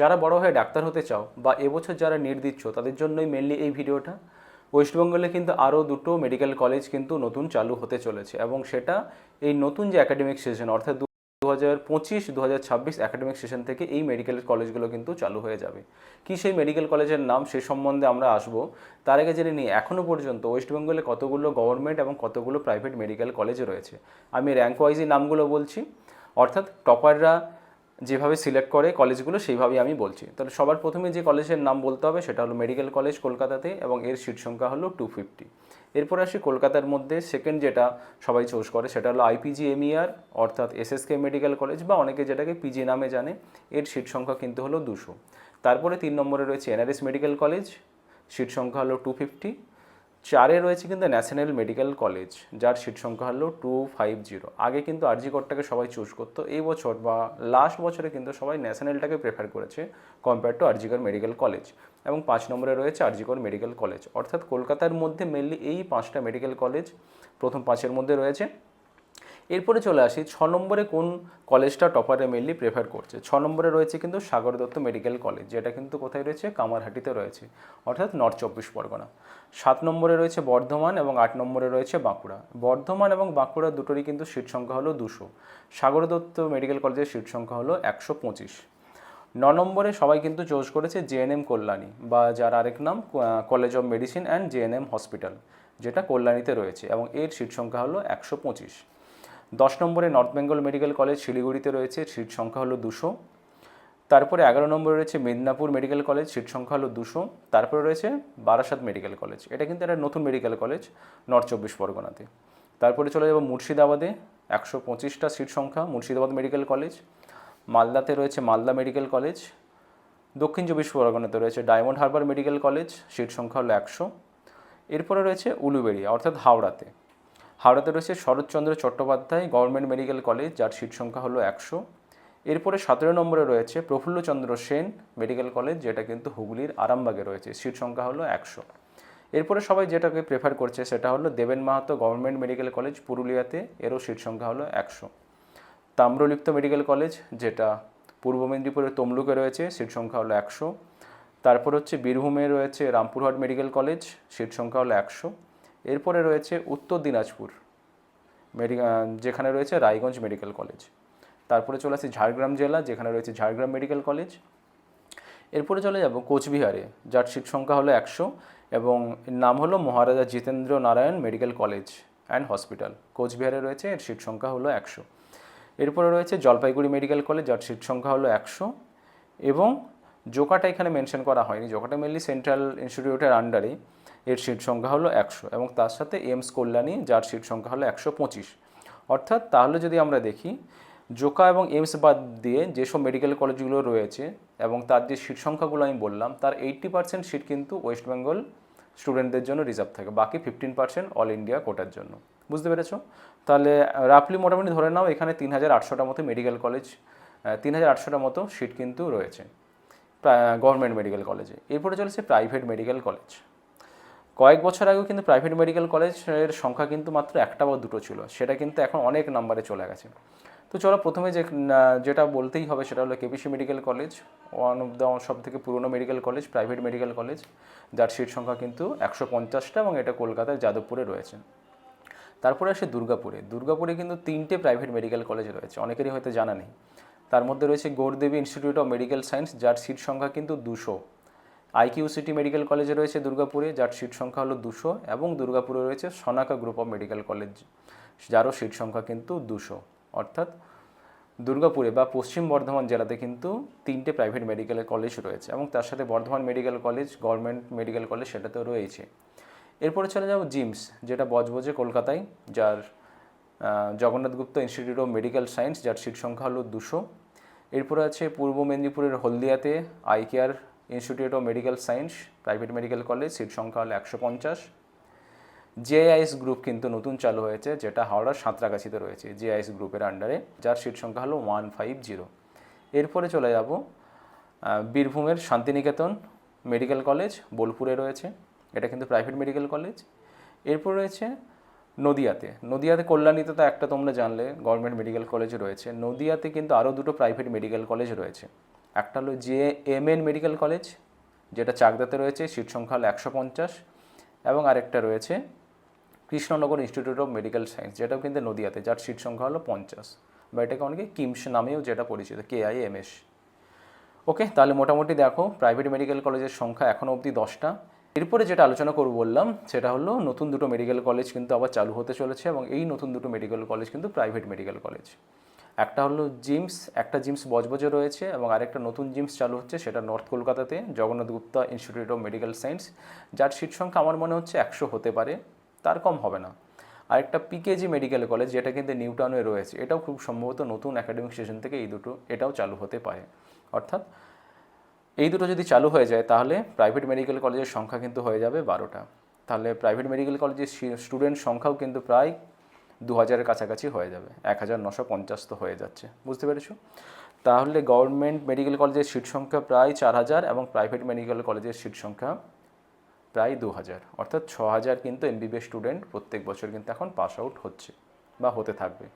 যারা বড় হয়ে ডাক্তার হতে চাও বা এবছর যারা নিট দিচ্ছ, তাদের জন্যই মেনলি এই ভিডিওটা। ওয়েস্টবেঙ্গলে কিন্তু আরও দুটো মেডিকেল কলেজ কিন্তু নতুন চালু হতে চলেছে এবং সেটা এই নতুন যে একাডেমিক সেশন অর্থাৎ দু হাজার পঁচিশ দু হাজার ছাব্বিশ একাডেমিক সেশন থেকে এই মেডিকেল কলেজগুলো কিন্তু চালু হয়ে যাবে। কী সেই মেডিকেল কলেজের নাম সে সম্বন্ধে আমরা আসব, তার আগে জেনে নিই এখনও পর্যন্ত ওয়েস্টবেঙ্গলে কতগুলো গভর্নমেন্ট এবং কতগুলো প্রাইভেট মেডিকেল কলেজ রয়েছে? আমি র্যাঙ্ক ওয়াইজই নামগুলো বলছি, অর্থাৎ টপাররা যেভাবে সিলেক্ট করে কলেজগুলো, সেইভাবেই আমি বলছি। তাহলে সবার প্রথমে যে কলেজের নাম বলতে হবে, সেটা হলো মেডিকেল কলেজ কলকাতাতে এবং এর সিট সংখ্যা হলো টু ফিফটি এরপর আসি কলকাতার মধ্যে সেকেন্ড যেটা সবাই চুজ করে, সেটা হলো আইপিজি এমইআর অর্থাৎ এসএসকে মেডিকেল কলেজ বা অনেকে যেটাকে পিজি নামে জানে, এর সিট সংখ্যা কিন্তু হলো দুশো। তারপরে তিন নম্বরে রয়েছে এনআরএস মেডিকেল কলেজ সিট সংখ্যা হলো টু ফিফটি চারে রয়েছে কিন্তু ন্যাশনাল মেডিকেল কলেজ যার সিট সংখ্যা হলো টু ফাইভ জিরো আগে কিন্তু আরজি কোডটাকে সবাই চুজ করতো। এই বছর বা লাস্ট বছরে কিন্তু সবাই ন্যাশনালটাকে প্রেফার করেছে compare to RG Kar medical college এবং পাঁচ নম্বরে রয়েছে আরজিকর মেডিকেল কলেজ অর্থাৎ কলকাতার মধ্যে মেনলি এই পাঁচটা মেডিকেল কলেজ প্রথম পাঁচের মধ্যে রয়েছে। এরপরে চলে আসি, ছ নম্বরে কোন কলেজটা টপারে মেনলি প্রেফার করছে? ছ নম্বরে রয়েছে কিন্তু সাগর দত্ত মেডিকেল কলেজ, যেটা কিন্তু কোথায় রয়েছে? কামারহাটিতে রয়েছে, অর্থাৎ নর্থ চব্বিশ পরগনা। সাত নম্বরে রয়েছে বর্ধমান এবং আট নম্বরে রয়েছে বাঁকুড়া। বর্ধমান এবং বাঁকুড়া দুটোরই কিন্তু সিট সংখ্যা হলো দুশো। সাগর দত্ত মেডিকেল কলেজের সিট সংখ্যা হলো একশো পঁচিশ। ন নম্বরে সবাই কিন্তু চোজ করেছে জেএনএম কল্যাণী, বা যার আরেক নাম college of medicine and JNM hospital যেটা কল্যাণীতে রয়েছে এবং এর সিট সংখ্যা হলো একশো পঁচিশ। দশ নম্বরে নর্থ বেঙ্গল মেডিকেল কলেজ শিলিগুড়িতে রয়েছে, সিট সংখ্যা হলো দুশো। তারপরে এগারো নম্বরে রয়েছে মেদিনীপুর মেডিকেল কলেজ, সিট সংখ্যা হলো দুশো। তারপরে রয়েছে বারাসাত মেডিকেল কলেজ। এটা কিন্তু একটা নতুন মেডিকেল কলেজ, নর্থ চব্বিশ পরগনাতে। তারপরে চলে যাব মুর্শিদাবাদে, একশো পঁচিশটা সিট সংখ্যা, মুর্শিদাবাদ মেডিকেল কলেজ। মালদাতে রয়েছে মালদা মেডিকেল কলেজ। দক্ষিণ চব্বিশ পরগনাতে রয়েছে diamond harbour medical college, seat সংখ্যা হলো একশো। এরপরে রয়েছে উলুবেড়িয়া, অর্থাৎ হাওড়াতে। হাওড়াতে রয়েছে Saratchandra Chattopadhyay, government medical college, যার সিট সংখ্যা হলো একশো। এরপরে সতেরো নম্বরে রয়েছে প্রফুল্লচন্দ্র সেন মেডিকেল কলেজ, যেটা কিন্তু হুগলির আরামবাগে রয়েছে, সিট সংখ্যা হলো একশো। এরপরে সবাই যেটাকে প্রেফার করছে সেটা হলো দেবেন মাহাতো গভর্নমেন্ট মেডিকেল কলেজ, পুরুলিয়াতে এরও সিট সংখ্যা হলো একশো। তাম্রলিপ্ত মেডিকেল কলেজ, যেটা পূর্ব মেদিনীপুরের তমলুকে রয়েছে, সিট সংখ্যা হলো একশো। তারপর হচ্ছে বীরভূমে রয়েছে রামপুরহাট মেডিকেল কলেজ, সিট সংখ্যা হলো একশো। এরপরে রয়েছে উত্তর দিনাজপুর। মেডি যেখানে রয়েছে রায়গঞ্জ মেডিকেল কলেজ। তারপরে চলে আসি ঝাড়গ্রাম জেলা, যেখানে রয়েছে ঝাড়গ্রাম মেডিকেল কলেজ। এরপরে চলে যাব কোচবিহারে, যার সিট সংখ্যা হলো একশো এবং নাম হলো Maharaja Jitendra Narayan medical college and hospital. কোচবিহারে রয়েছে, এর সিট সংখ্যা হলো একশো। এরপরে রয়েছে জলপাইগুড়ি মেডিকেল কলেজ, যার সিট সংখ্যা হলো একশো এবং জোকাটা এখানে মেনশন করা হয়নি। জোকাটা মেনলি সেন্ট্রাল ইনস্টিটিউটের আন্ডারে এর সিট সংখ্যা হলো একশো এবং তার সাথে এমস কল্যাণী, যার সিট সংখ্যা হলো একশো পঁচিশ। অর্থাৎ তাহলে যদি আমরা দেখি, জোকা এবং এমস বাদ দিয়ে যেসব মেডিকেল কলেজগুলো রয়েছে এবং তার যে সিট সংখ্যাগুলো আমি বললাম, তার এইট্টি পার্সেন্ট সিট কিন্তু ওয়েস্ট বেঙ্গল স্টুডেন্টদের জন্য রিজার্ভ থাকে, বাকি ফিফটিন পার্সেন্ট অল ইন্ডিয়া কোটার জন্য। বুঝতে পেরেছ? তাহলে রাফলি মোটামুটি ধরে নাও, এখানে তিন হাজার আটশোটা মতো মেডিকেল কলেজ তিন হাজার আটশোটা মতো সিট কিন্তু রয়েছে গভর্নমেন্ট মেডিকেল কলেজে এরপরে চলেছে প্রাইভেট মেডিকেল কলেজ কয়েক বছর আগেও কিন্তু প্রাইভেট মেডিকেল কলেজের সংখ্যা কিন্তু মাত্র একটা বা দুটো ছিল। সেটা কিন্তু এখন অনেক নাম্বারে চলে গেছে। তো চলো প্রথমে যে যেটা বলতেই হবে সেটা হলো KPC medical college one of the সব থেকে পুরনো medical college private medical college যার সিট সংখ্যা কিন্তু একশো পঞ্চাশটা এবং এটা কলকাতার যাদবপুরে রয়েছে। তারপরে আসে দুর্গাপুরে। দুর্গাপুরে কিন্তু তিনটে প্রাইভেট মেডিকেল কলেজ রয়েছে। অনেকেরই হয়তো জানা নেই। তার মধ্যে রয়েছে Gouri Devi institute of medical science যার সিট সংখ্যা কিন্তু দুশো। আইকিউ সিটি মেডিকেল কলেজে রয়েছে দুর্গাপুরে, যার সিট সংখ্যা হলো দুশো এবং দুর্গাপুরে রয়েছে Sanaka group of medical college, যারও seat সংখ্যা কিন্তু দুশো। অর্থাৎ দুর্গাপুরে বা পশ্চিম বর্ধমান জেলাতে কিন্তু তিনটে প্রাইভেট মেডিকেল কলেজ রয়েছে এবং তার সাথে Bardhaman medical college government medical college সেটাতেও রয়েছে। এরপরে চলে যাব জিমস যেটা বজবজে কলকাতায়, যার Jagannath Gupta institute of medical science যার সিট সংখ্যা হলো দুশো। এরপরে আছে পূর্ব মেদিনীপুরের হলদিয়াতে I care institute of medical science private medical college seat সংখ্যা হলো একশো পঞ্চাশ। জেআইএস গ্রুপ কিন্তু নতুন চালু হয়েছে, যেটা হাওড়ার সাঁতরাগাছিতে রয়েছে জেআইএস গ্রুপের আন্ডারে যার সিট সংখ্যা হলো ওয়ান ফাইভ জিরো এরপরে চলে যাব বীরভূমের শান্তিনিকেতন মেডিকেল কলেজ বোলপুরে রয়েছে, এটা কিন্তু প্রাইভেট মেডিকেল কলেজ এরপর রয়েছে নদিয়াতে নদিয়াতে কল্যাণীতে তো একটা তোমরা জানলে গভর্নমেন্ট মেডিকেল কলেজ রয়েছে, নদিয়াতে কিন্তু আরও দুটো প্রাইভেট মেডিকেল কলেজ রয়েছে। একটা হলো J M N medical college, যেটা চাকদাতে রয়েছে, সিট সংখ্যা হলো একশো পঞ্চাশ, এবং আরেকটা রয়েছে Krishnanagar institute of medical science যেটাও কিন্তু নদিয়াতে, যার সিট সংখ্যা হলো পঞ্চাশ, বা এটাকে অনেকে কিমস নামেও যেটা পরিচিত K I M S okay, তাহলে মোটামুটি দেখো প্রাইভেট মেডিকেল কলেজের সংখ্যা এখনও অবধি দশটা। এরপরে যেটা আলোচনা করব বললাম, সেটা হলো নতুন দুটো মেডিকেল কলেজ কিন্তু আবার চালু হতে চলেছে, এবং এই নতুন দুটো মেডিকেল কলেজ কিন্তু প্রাইভেট মেডিকেল কলেজ একটা হলো জিমস, একটা জিমস বজবজে রয়েছে এবং আরেকটা নতুন জিমস চালু হচ্ছে, সেটা নর্থ কলকাতাতে, Jagannath Gupta institute of medical science যার সিট সংখ্যা আমার মনে হচ্ছে একশো হতে পারে, তার কম হবে না। আরেকটা পিকেজি মেডিকেল কলেজ যেটা কিন্তু নিউটাউনে রয়েছে, এটাও খুব সম্ভবত নতুন একাডেমিক সেশন থেকে এই দুটো, এটাও চালু হতে পারে। অর্থাৎ, এই দুটো যদি চালু হয়ে যায়, তাহলে প্রাইভেট মেডিকেল কলেজের সংখ্যা কিন্তু হয়ে যাবে বারোটা। তাহলে প্রাইভেট মেডিকেল কলেজের স্টুডেন্ট সংখ্যাও কিন্তু প্রায় দু হাজারের কাছাকাছি হয়ে যাবে। এক হাজার নশো পঞ্চাশ তো হয়ে যাচ্ছে। বুঝতে পেরেছ? তাহলে গভর্নমেন্ট মেডিকেল কলেজের সিট সংখ্যা প্রায় চার হাজার এবং প্রাইভেট মেডিকেল কলেজের সিট সংখ্যা প্রায় দু হাজার অর্থাৎ ছ হাজার কিন্তু এমবিবিএস স্টুডেন্ট প্রত্যেক বছর কিন্তু এখন পাস আউট হচ্ছে বা হতে থাকবে।